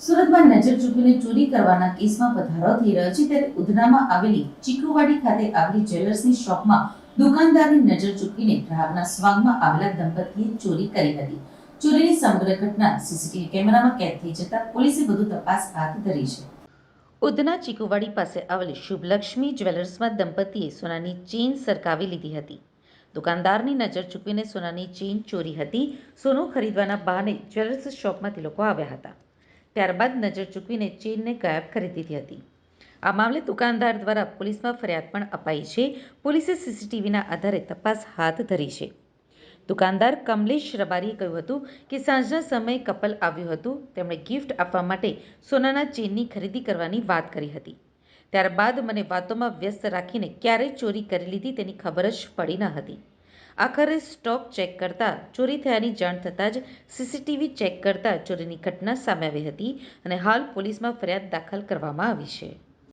સુરતમાં નજર ચૂકીને ચોરી કરવાના કેસમાં વધારો થઈ રહ્યો છે ત્યારે ઉધનામાં આવેલી ચીકુવાડી ખાતે આવેલી જ્વેલર્સની શોપમાં દુકાનદારની નજર ચૂકીને ગ્રાહકના સ્વાંગમાં આવેલા દંપતીએ ચોરી કરી હતી. ચોરીની સમગ્ર ઘટના સીસીટીવી કેમેરામાં કેદ થઈ જતા પોલીસે વધુ તપાસ હાથ ધરી છે. ઉધના ચીકુવાડી પાસે આવેલી શુભલક્ષ્મી જ્વેલર્સમાં દંપતીએ સોનાની ચેઇન સરકાવી લીધી હતી. દુકાનદારની નજર ચૂકવીને સોનાની ચેઇન ચોરી હતી. સોનું ખરીદવાના બહાને જ્વેલર્સ શોપમાંથી લોકો આવ્યા હતા. ત્યારબાદ નજર ચૂકવીને ચીનને ગાયબ કરી દીધી હતી. આ મામલે દુકાનદાર દ્વારા પોલીસમાં ફરિયાદ પણ અપાઈ છે. પોલીસે સીસીટીવીના આધારે તપાસ હાથ ધરી છે. દુકાનદાર કમલેશ રબારીએ કહ્યું હતું કે સાંજના સમયે કપલ આવ્યું હતું. તેમણે ગિફ્ટ આપવા માટે સોનાના ચેનની ખરીદી કરવાની વાત કરી હતી. ત્યારબાદ મને વાતોમાં વ્યસ્ત રાખીને ક્યારે ચોરી કરી લીધી તેની ખબર જ પડી ન હતી. આખરે સ્ટોક ચેક કરતા ચોરી થયાની જાણ થતાં જ સીસીટીવી ચેક કરતા ચોરીની ઘટના સામે આવી હતી અને હાલ પોલીસમાં ફરિયાદ દાખલ કરવામાં આવી છે.